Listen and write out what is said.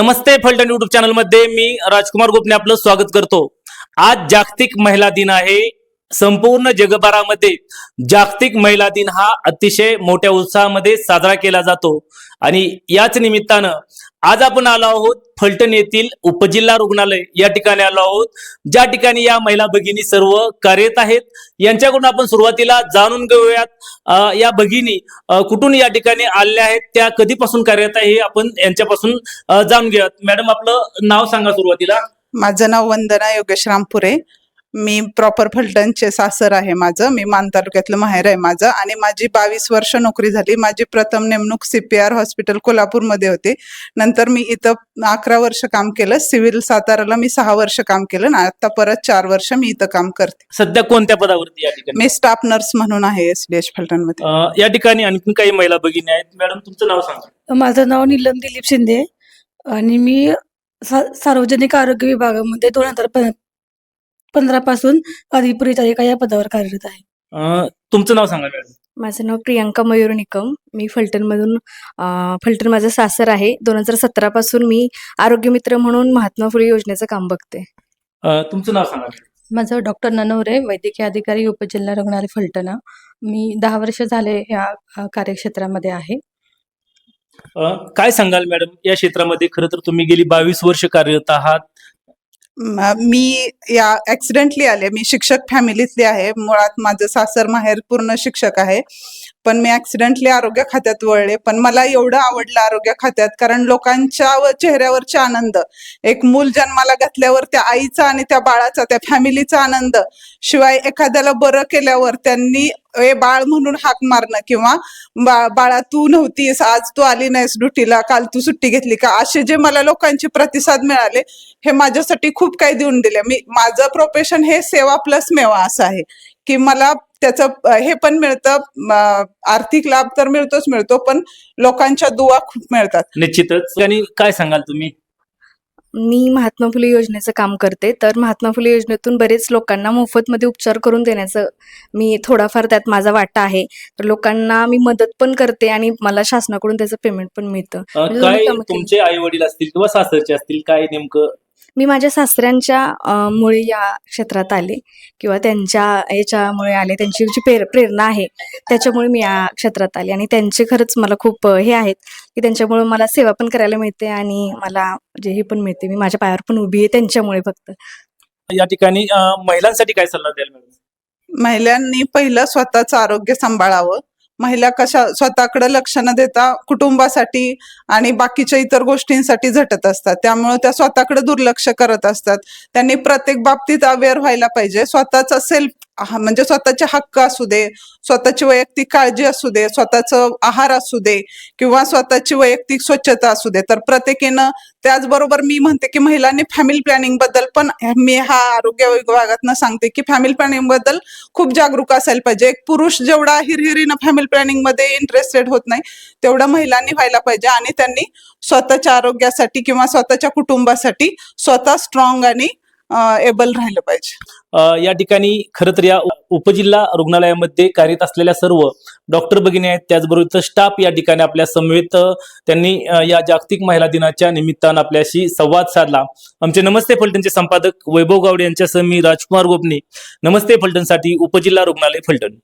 नमस्ते Phaltan YouTube चॅनलमध्ये मी राजकुमार गोपने आपलं स्वागत करतो. आज जागतिक महिला दिन आहे. संपूर्ण जगभरामध्ये जागतिक महिला दिन हा अतिशय मोठ्या उत्साहामध्ये साजरा केला जातो. आणि याच निमित्तानं आज आपण आलो आहोत फलटण येथील उपजिल्हा रुग्णालय या ठिकाणी आलो आहोत. ज्या ठिकाणी या महिला भगिनी सर्व कार्यरत आहेत. यांच्याकडून आपण सुरुवातीला जाणून घेऊयात या भगिनी कुठून या ठिकाणी आलेल्या आहेत त्या कधीपासून कार्यरत आहे हे आपण यांच्यापासून जाणून घेऊयात. मॅडम आपलं नाव सांगा सुरुवातीला. माझं नाव वंदना योगेश रामपुरे. मी प्रॉपर फलटणचे सासर आहे माझं. मी मान तालुक्यातलं माहेर आहे माझं. आणि माझी बावीस वर्ष नोकरी झाली. माझी प्रथम नेमणूक सीपीआर हॉस्पिटल कोल्हापूरमध्ये होते. नंतर मी इथं अकरा वर्ष काम केलं. सिव्हिल साताराला मी सहा वर्ष काम केलं. ना आता परत चार वर्ष मी इथं काम करते. सध्या कोणत्या पदावरती या ठिकाणी? मी स्टाफ नर्स म्हणून आहे एस डी एच फलटणमध्ये. अं, या ठिकाणी आणखी काही महिला भगिनी आहेत. मॅडम तुमचं नाव सांगा. माझं नाव नीलम दिलीप शिंदे. आणि मी सा- सार्वजनिक आरोग्य विभागामध्ये दोन हजार पंधरा पासून अधिपरिचारिका या पदावर कार्यरत आहे. अं, तुमचं नाव सांगा मॅडम. माझं नाव प्रियांका मयूर निकम. मी फलटणमधून अं, फलटण माझं सासर आहे. दोन हजार सतरा पासून मी आरोग्य मित्र म्हणून महात्मा फुले योजनेचं काम बघते. अं, तुमचं नाव सांगा मॅडम. माझं डॉक्टर ननवरे वैद्यकीय अधिकारी उपजिल्हा रुग्णालय फलटणा. मी दहा वर्ष झाले या अ, कार्यक्षेत्रामध्ये आहे. अं, काय सांगाल मॅडम? या क्षेत्रामध्ये खरं तर तुम्ही गेली बावीस वर्ष कार्यरत आहात. मी या ऍक्सिडेंटली आले. मी शिक्षक फॅमिलीतली आहे. मुळात माझं सासर माहेर पूर्ण शिक्षक आहे. पण मी ऍक्सिडेंटली आरोग्य खात्यात वळले. पण मला एवढं आवडलं आरोग्य खात्यात कारण लोकांच्या चेहऱ्यावरचा चेहऱ्यावरचे आनंद. एक मूल जन्माला घातल्यावर त्या आईचा आणि त्या बाळाचा त्या फॅमिलीचा आनंद. शिवाय एखाद्याला बरं केल्यावर त्यांनी ए बाळ म्हणून हाक मारणं किंवा बा- बाळा तू नव्हतीस आज तू आली नाहीस ड्युटीला काल तू सुट्टी घेतली का असे जे मला लोकांचे प्रतिसाद मिळाले हे माझ्यासाठी खूप काही देऊन दिले. मी माझं प्रोफेशन हे सेवा प्लस मेवा असं आहे. की मला त्याचं हे पण मिळतं आर्थिक लाभ तर मिळतोच मिळतो पण लोकांच्या दुवा खूप मिळतात. निश्चितच. आणि काय सांगाल तुम्ही? मी महात्मा फुले योजनेचं काम करते तर महात्मा फुले योजनेतून बरेच लोकांना मोफतमध्ये उपचार करून देण्याचं मी थोडाफार त्यात माझा वाटा आहे. तर लोकांना मी मदत पण करते आणि मला शासनाकडून त्याचं पेमेंट पण मिळतं. म्हणजे काय. तुमचे आई वडील असतील किंवा सासरचे असतील काय नेमकं मी माझ्या सासऱ्यांच्या मुळे या क्षेत्रात आले किंवा त्यांच्या याच्यामुळे आले. त्यांची जी प्रेर प्रेरणा आहे त्याच्यामुळे मी या क्षेत्रात आले. आणि त्यांचे खरंच मला खूप हे आहेत की त्यांच्यामुळे मला सेवा पण करायला मिळते आणि मला जे हे पण मिळते. मी माझ्या पायावर पण उभी आहे त्यांच्यामुळे फक्त. या ठिकाणी महिलांसाठी काय सल्ला द्याल महिलांनी पहिलं स्वतःचं आरोग्य सांभाळावं. महिला कशा स्वतःकडे लक्ष न देता कुटुंबासाठी आणि बाकीच्या इतर गोष्टींसाठी झटत असतात. त्यामुळे त्या स्वतःकडे दुर्लक्ष करत असतात. त्यांनी प्रत्येक बाबतीत अवेअर व्हायला पाहिजे. स्वतःचा सेल्फ म्हणजे स्वतःचे हक्क असू दे स्वतःची वैयक्तिक काळजी असू दे स्वतःचं आहार असू दे किंवा स्वतःची वैयक्तिक स्वच्छता असू दे तर प्रत्येकीनं त्याचबरोबर मी म्हणते की महिलांनी फॅमिली प्लॅनिंगबद्दल पण मी हा आरोग्य विभागातनं सांगते की फॅमिली प्लॅनिंगबद्दल खूप जागरूक असायला पाहिजे. एक पुरुष जेवढा हिरहिरीनं फॅमिली प्लॅनिंगमध्ये इंटरेस्टेड होत नाही तेवढं महिलांनी व्हायला पाहिजे आणि त्यांनी स्वतःच्या आरोग्यासाठी किंवा स्वतःच्या कुटुंबासाठी स्वतः स्ट्रॉंग आणि एबल राहिलं पाहिजे. या ठिकाणी खरं तर या उपजिल्हा रुग्णालयामध्ये कार्यरत असलेल्या सर्व डॉक्टर भगिनी आहेत. त्याचबरोबर स्टाफ या ठिकाणी आपल्या समवेत त्यांनी या जागतिक महिला दिनाच्या निमित्तानं आपल्याशी संवाद साधला. आमचे नमस्ते फलटणचे संपादक वैभव गावडे यांच्यासह मी राजकुमार गोपने. नमस्ते फलटणसाठी उपजिल्हा रुग्णालय फलटण.